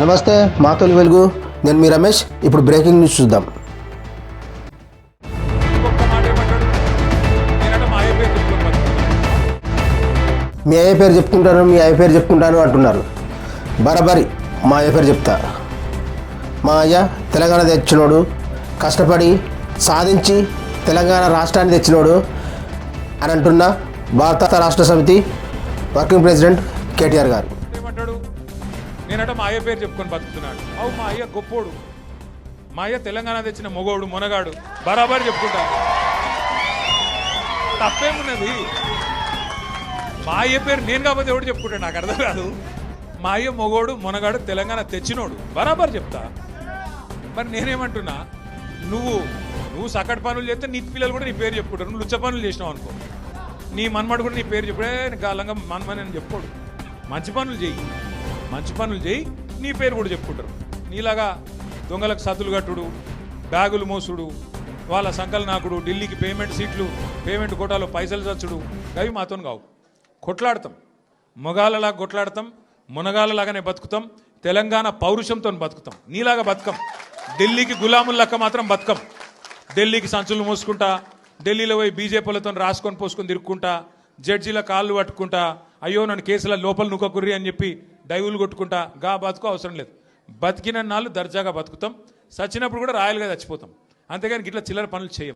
నమస్తే మాతోలు వెలుగు. నేను మీ రమేష్ ఇప్పుడు బ్రేకింగ్ న్యూస్ చూద్దాం. మీ అయ్య పేరు చెప్పుకుంటాను మీ అయ్య పేరు చెప్పుకుంటాను అంటున్నారు. బరాబరి మా అయ్య పేరు చెప్తా. మా అయ్య తెలంగాణ తెచ్చినోడు కష్టపడి సాధించి తెలంగాణ రాష్ట్రాన్ని తెచ్చినోడు అని అంటున్న భారత రాష్ట్ర సమితి వర్కింగ్ ప్రెసిడెంట్ కేటీఆర్ గారు. నేనంటే మా అయ్య పేరు చెప్పుకొని బతుకుతున్నాడు. అవు మా అయ్య గొప్పోడు. మా అయ్య తెలంగాణ తెచ్చిన మొగోడు మొనగాడు. బరాబర్ చెప్పుకుంటా. తప్పేమున్నది? మా అయ్య పేరు నేను కాకపోతే ఎవడు చెప్పుకుంటాడు? నాకు అర్థం కాదు. మా అయ్య మొగోడు మొనగాడు తెలంగాణ తెచ్చినోడు. బరాబర్ చెప్తా. మరి నేనేమంటున్నా? నువ్వు నువ్వు సకట్ పనులు చేస్తే నీ పిల్లలు కూడా నీ పేరు చెప్పుకుంటారు. నువ్వు లుచ్చ పనులు చేసినావు అనుకో. నీ మన్మడు కూడా నీ పేరు చెప్పుడే గాలంగా మన్మని అని చెప్పుకోడు. మంచి పనులు చేయి మంచి పనులు చేయి నీ పేరు కూడా చెప్పుకుంటారు. నీలాగా దొంగలకు సతులు కట్టుడు బ్యాగులు మోసుడు వాళ్ళ సంకలనాకుడు ఢిల్లీకి పేమెంట్ సీట్లు పేమెంట్ కోటాలో పైసలు చచ్చుడు అవి మాతో కావు. కొట్లాడతాం. మొగాలలా కొట్లాడతాం మునగాలలాగానే బతుకుతాం తెలంగాణ పౌరుషంతో బతుకుతాం. నీలాగా బతకం. ఢిల్లీకి గులాములక్క మాత్రం బతకం. ఢిల్లీకి సంచులు మోసుకుంటా ఢిల్లీలో పోయి బీజేపీలతో రాసుకొని పోసుకొని తిరుక్కుంటా జడ్జీల కాళ్ళు పట్టుకుంటా అయ్యో నన్ను కేసుల లోపల నుక్కకుర్రి అని చెప్పి డైవులు కొట్టుకుంటా గా బతుకు అవసరం లేదు. బతికిన నాళ్ళు దర్జాగా బతుకుతాం. చచ్చినప్పుడు కూడా రాయలుగా చచ్చిపోతాం. అంతేగాని ఇట్లా చిల్లర పనులు చేయం.